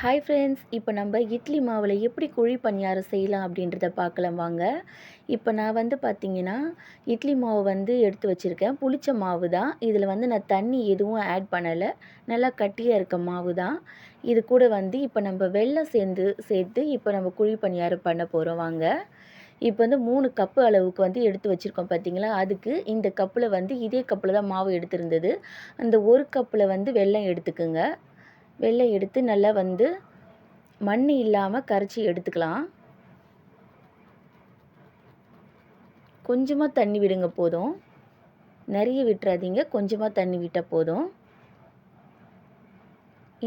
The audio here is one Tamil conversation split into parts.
ஹாய் ஃப்ரெண்ட்ஸ் இப்போ நம்ம இட்லி மாவில் எப்படி குழி பணியாரம் செய்யலாம் அப்படின்றத பார்க்கலாம் வாங்க. இப்போ நான் வந்து பார்த்தீங்கன்னா இட்லி மாவு வந்து எடுத்து வச்சுருக்கேன். புளிச்ச மாவு தான். இதில் வந்து நான் தண்ணி எதுவும் ஆட் பண்ணலை. நல்லா கட்டியாக இருக்க மாவு தான். இது கூட வந்து இப்போ நம்ம வெள்ளம் சேர்ந்து சேர்த்து இப்போ நம்ம குழி பணியாரம் பண்ண போகிறோம் வாங்க. இப்போ வந்து மூணு கப்பு அளவுக்கு வந்து எடுத்து வச்சுருக்கோம் பார்த்தீங்களா அதுக்கு இந்த கப்பில் வந்து இதே கப்பில் தான் மாவு எடுத்திருந்தது. அந்த ஒரு கப்பில் வந்து வெள்ளம் எடுத்துக்குங்க. வெள்ளை எடுத்து நல்லா வந்து மண் இல்லாமல் கரைச்சி எடுத்துக்கலாம். கொஞ்சமாக தண்ணி விடுங்க போதும். நிறைய விட்டுறாதீங்க. கொஞ்சமாக தண்ணி விட்டால் போதும்.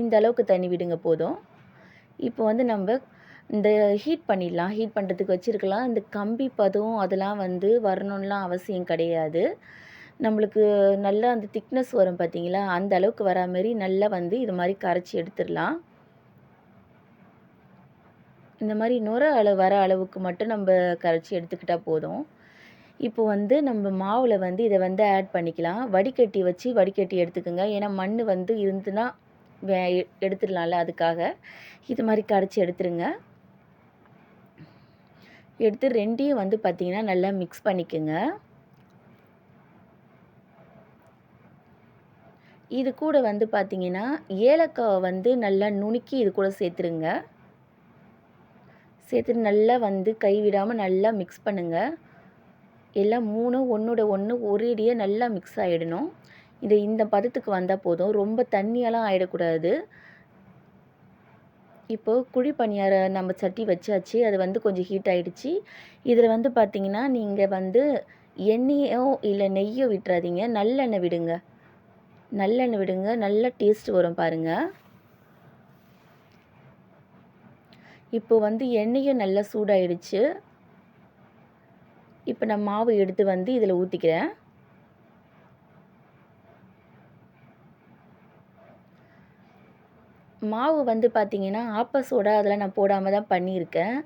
இந்த அளவுக்கு தண்ணி விடுங்க போதும். இப்போ வந்து நம்ம இந்த ஹீட் பண்ணிடலாம். ஹீட் பண்ணுறதுக்கு வச்சுருக்கலாம். இந்த கம்பி பதம் அதெல்லாம் வந்து வரணும்லாம் அவசியம் கிடையாது. நம்மளுக்கு நல்லா அந்த திக்னஸ் வரும் பார்த்தீங்களா அந்த அளவுக்கு வரா மாரி நல்லா வந்து இது மாதிரி கரைச்சி எடுத்துடலாம். இந்த மாதிரி நுர அளவு வர அளவுக்கு மட்டும் நம்ம கரைச்சி எடுத்துக்கிட்டால் போதும். இப்போ வந்து நம்ம மாவில் வந்து இதை வந்து ஆட் பண்ணிக்கலாம். வடிகட்டி வச்சு வடிகட்டி எடுத்துக்கோங்க. ஏன்னா மண் வந்து இருந்துன்னா வே எடுத்துடலாம்ல அதுக்காக. இது மாதிரி கரைச்சி எடுத்துருங்க. எடுத்து ரெண்டையும் வந்து பார்த்திங்கன்னா நல்லா மிக்ஸ் பண்ணிக்கோங்க. இது கூட வந்து பார்த்திங்கன்னா ஏலக்காவை வந்து நல்லா நுணுக்கி இது கூட சேர்த்துருங்க. சேர்த்து நல்லா வந்து கைவிடாமல் நல்லா மிக்ஸ் பண்ணுங்கள் எல்லாம் மூணும் ஒன்றோட ஒன்று ஒரேடியாக நல்லா மிக்ஸ் ஆகிடணும் இது இந்த பதத்துக்கு வந்தால் போதும். ரொம்ப தண்ணியெல்லாம் ஆகிடக்கூடாது இப்போது குழி பணியார நம்ம சட்டி வச்சாச்சு. அது வந்து கொஞ்சம் ஹீட் ஆகிடுச்சு இதில் வந்து பார்த்திங்கன்னா நீங்கள் வந்து எண்ணெயோ இல்லை நெய்யோ விட்டுறாதீங்க. நல்லெண்ணெய் விடுங்க. நல்லெண்ணெய் விடுங்க. நல்ல டேஸ்ட் வரும் பாருங்கள் இப்போ வந்து எண்ணெயும் நல்லா சூடாயிடுச்சு. இப்போ நான் மாவு எடுத்து வந்து இதில் ஊற்றிக்கிறேன் மாவு வந்து பார்த்திங்கன்னா ஆப்ப சோடா அதெல்லாம் நான் போடாமல் தான் பண்ணியிருக்கேன்.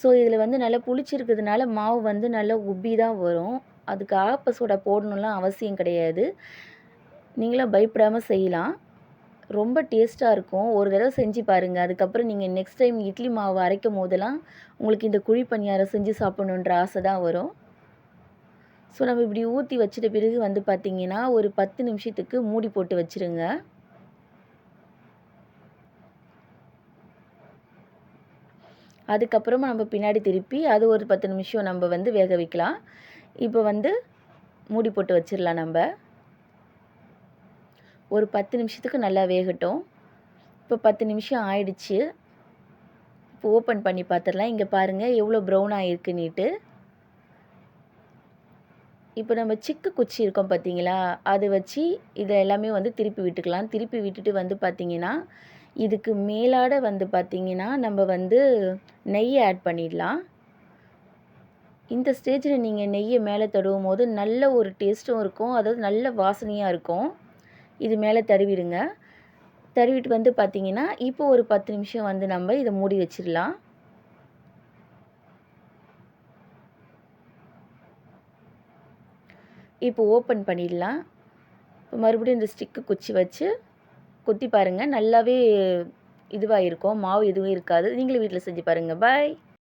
ஸோ இதில் வந்து நல்லா புளிச்சிருக்கிறதுனால மாவு வந்து நல்லா உப்பி தான் வரும். அதுக்கு ஆப்ப சோடா போடணும்லாம் அவசியம் கிடையாது. நீங்களும் பயப்படாமல் செய்யலாம். ரொம்ப டேஸ்ட்டாக இருக்கும். ஒரு தடவை செஞ்சு பாருங்கள் அதுக்கப்புறம் நீங்கள் நெக்ஸ்ட் டைம் இட்லி மாவு அரைக்கும் போதெல்லாம் உங்களுக்கு இந்த குழி பணியாரம் செஞ்சு சாப்பிட்ணுன்ற ஆசை தான் வரும். ஸோ நம்ம இப்படி ஊற்றி வச்சிட்ட பிறகு வந்து பார்த்திங்கன்னா ஒரு பத்து நிமிஷத்துக்கு மூடி போட்டு வச்சுருங்க. அதுக்கப்புறமா நம்ம பின்னாடி திருப்பி அது ஒரு பத்து நிமிஷம் நம்ம வந்து வேக வைக்கலாம். இப்போ வந்து மூடி போட்டு வச்சிடலாம் நம்ம. ஒரு பத்து நிமிஷத்துக்கு நல்லா வேகட்டும். இப்போ பத்து நிமிஷம் ஆயிடுச்சு. இப்போ ஓப்பன் பண்ணி பார்த்துடலாம் இங்கே பாருங்கள் எவ்வளோ ப்ரௌன் ஆகிருக்குன்னுட்டு இப்போ நம்ம சிக்கு குச்சி இருக்கோம் பார்த்தீங்களா? அதை வச்சு இதை எல்லாமே வந்து திருப்பி விட்டுக்கலாம். திருப்பி விட்டுட்டு வந்து பார்த்திங்கன்னா இதுக்கு மேலாட வந்து பார்த்திங்கன்னா நம்ம வந்து நெய்யை ஆட் பண்ணிடலாம். இந்த ஸ்டேஜில் நீங்கள் நெய்யை மேலே தடவும் போது நல்ல ஒரு டேஸ்ட்டும் இருக்கும். அதாவது நல்ல வாசனையாக இருக்கும். இது மேலே தடவிடுங்க தடவிட்டு வந்து பார்த்திங்கன்னா இப்போ ஒரு பத்து நிமிஷம் வந்து நம்ம இதை மூடி வச்சிடலாம். இப்போ ஓப்பன் பண்ணிடலாம். இப்போ மறுபடியும் இந்த ஸ்டிக்கு குச்சி வச்சு குத்தி பாருங்கள் நல்லாவே இதுவாக இருக்கும். மாவு எதுவும் இருக்காது. நீங்களும் வீட்டில் செஞ்சு பாருங்கள் பாய்